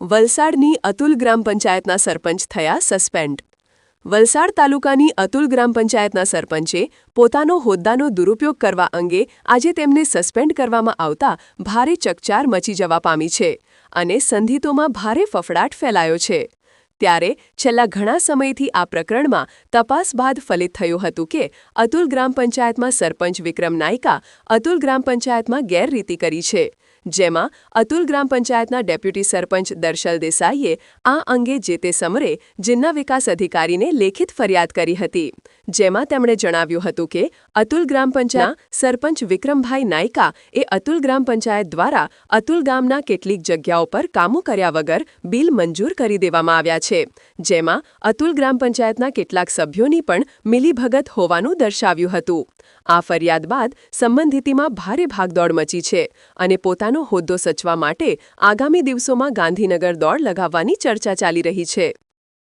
વલસાડની અતુલ ગ્રામ પંચાયતના સરપંચ થયા સસ્પેન્ડ. વલસાડ તાલુકાની અતુલ ગ્રામ પંચાયતના સરપંચે પોતાનો હોદ્દાનો દુરુપયોગ કરવા અંગે આજે તેમને સસ્પેન્ડ કરવામાં આવતા ભારે ચકચાર મચી જવા પામી છે અને સંધિતોમાં ભારે ફફડાટ ફેલાયો છે. ત્યારે છેલ્લા ઘણા સમયથી આ પ્રકરણમાં તપાસ બાદ ફલિત થયું હતું કે અતુલ ગ્રામ પંચાયતમાં સરપંચ વિક્રમ નાયકા અતુલ ગ્રામ પંચાયતમાં ગેરરીતિ કરી છે, જેમાં અતુલ ગ્રામ પંચાયતના ડેપ્યુટી સરપંચ દર્શલ દેસાઈએ આ અંગે જે તે સમરે જિલ્લા વિકાસ અધિકારીને લેખિત ફરિયાદ કરી હતી, જેમાં તેમણે જણાવ્યું હતું કે અતુલ ગ્રામ પંચાયત સરપંચ વિક્રમભાઈ નાયકા એ અતુલ ગ્રામ પંચાયત દ્વારા અતુલ ગામના કેટલીક જગ્યાઓ પર કામો કર્યા વગર બિલ મંજૂર કરી દેવામાં આવ્યા છે. જેમાં અતુલ ગ્રામ પંચાયતના કેટલાક સભ્યોની પણ મિલીભગત હોવાનું દર્શાવ્યું હતું. આ ફરિયાદ બાદ સંબંધિતીમાં ભારે ભાગદોડ મચી છે અને પોતાનો હોદ્દો સચવા માટે આગામી દિવસોમાં ગાંધીનગર દોડ લગાવવાની ચર્ચા ચાલી રહી છે.